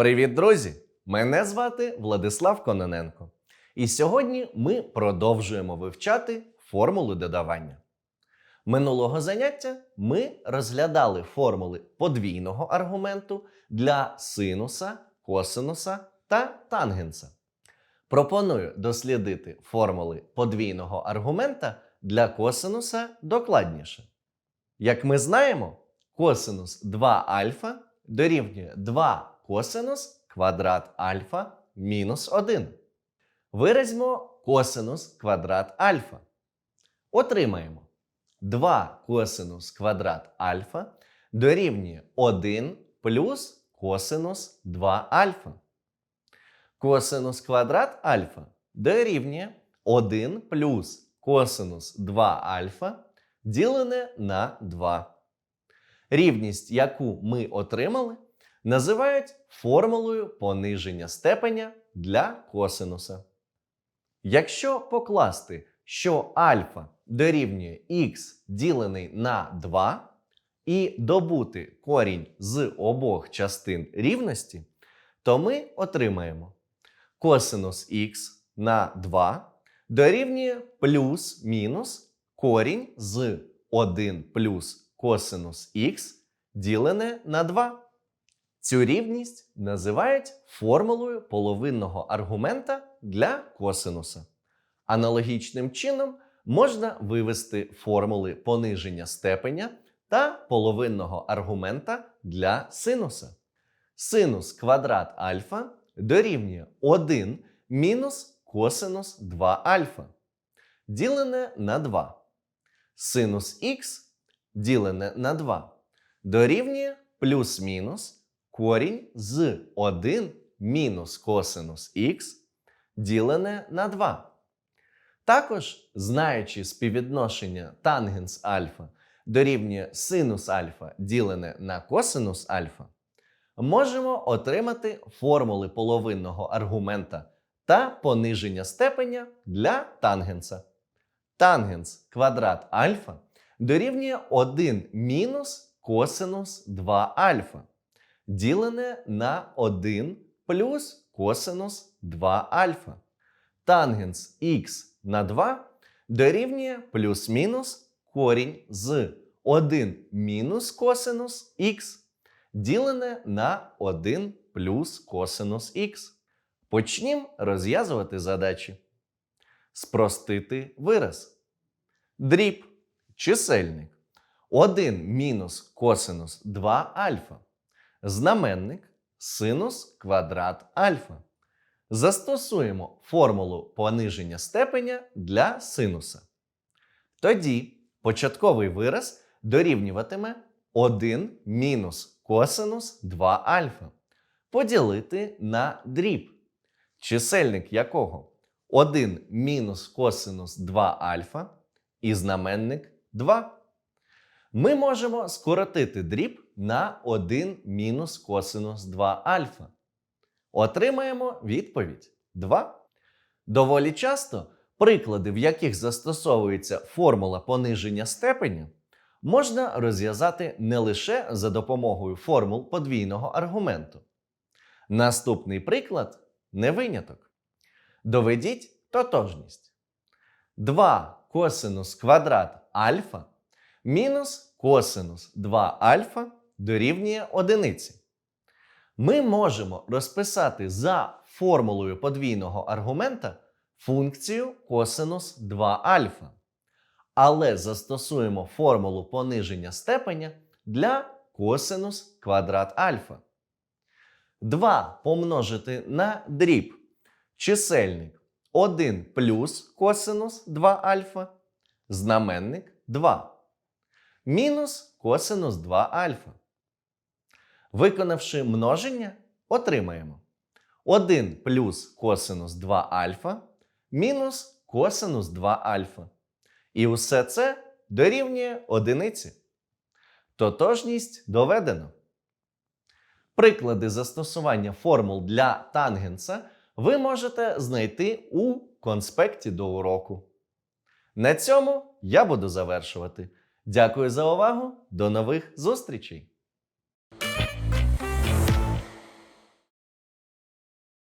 Привіт, друзі! Мене звати Владислав Кононенко. І сьогодні ми продовжуємо вивчати формули додавання. Минулого заняття ми розглядали формули подвійного аргументу для синуса, косинуса та тангенса. Пропоную дослідити формули подвійного аргумента для косинуса докладніше. Як ми знаємо, косинус 2 альфа дорівнює 2 косинус квадрат альфа мінус 1. Виразьмо косинус квадрат альфа. Отримаємо 2 косинус квадрат альфа дорівнює 1 плюс косинус 2 альфа. Косинус квадрат альфа дорівнює 1 плюс косинус 2 альфа ділене на 2. Рівність, яку ми отримали, називають формулою пониження степеня для косинуса. Якщо покласти, що альфа дорівнює х ділений на 2, і добути корінь з обох частин рівності, то ми отримаємо косинус х на 2 дорівнює плюс-мінус корінь з 1 плюс косинус х ділене на 2. Цю рівність називають формулою половинного аргумента для косинуса. Аналогічним чином можна вивести формули пониження степеня та половинного аргумента для синуса. Синус квадрат альфа дорівнює 1 мінус косинус 2 альфа, ділене на 2. Синус х ділене на 2 дорівнює плюс-мінус корінь з 1 мінус косинус х ділене на 2. Також, знаючи співвідношення тангенс альфа дорівнює синус альфа ділене на косинус альфа, можемо отримати формули половинного аргумента та пониження степеня для тангенса. Тангенс квадрат альфа дорівнює 1 мінус косинус 2 альфа, ділене на 1 плюс косинус 2 альфа. Тангенс х на 2 дорівнює плюс-мінус корінь з 1 мінус косинус х ділене на 1 плюс косинус х. Почнімо розв'язувати задачі. Спростити вираз. Дріб. Чисельник. 1 мінус косинус 2 альфа. Знаменник синус квадрат альфа. Застосуємо формулу пониження степеня для синуса. Тоді початковий вираз дорівнюватиме 1 мінус косинус 2 альфа. Поділити на дріб, чисельник якого 1 мінус косинус 2 альфа і знаменник 2. Ми можемо скоротити дріб на 1 мінус косинус 2 альфа. Отримаємо відповідь 2. Доволі часто приклади, в яких застосовується формула пониження степеня, можна розв'язати не лише за допомогою формул подвійного аргументу. Наступний приклад не виняток. Доведіть тотожність. 2 косинус квадрат альфа мінус косинус 2 альфа дорівнює одиниці. Ми можемо розписати за формулою подвійного аргумента функцію косинус 2 альфа. Але застосуємо формулу пониження степеня для косинус квадрат альфа. 2 помножити на дріб чисельник 1 плюс косинус 2 альфа, знаменник 2. Мінус косинус 2 альфа. Виконавши множення, отримаємо 1 плюс косинус 2 альфа мінус косинус 2 альфа. І усе це дорівнює одиниці. Тотожність доведено. Приклади застосування формул для тангенса ви можете знайти у конспекті до уроку. На цьому я буду завершувати. Дякую за увагу. До нових зустрічей!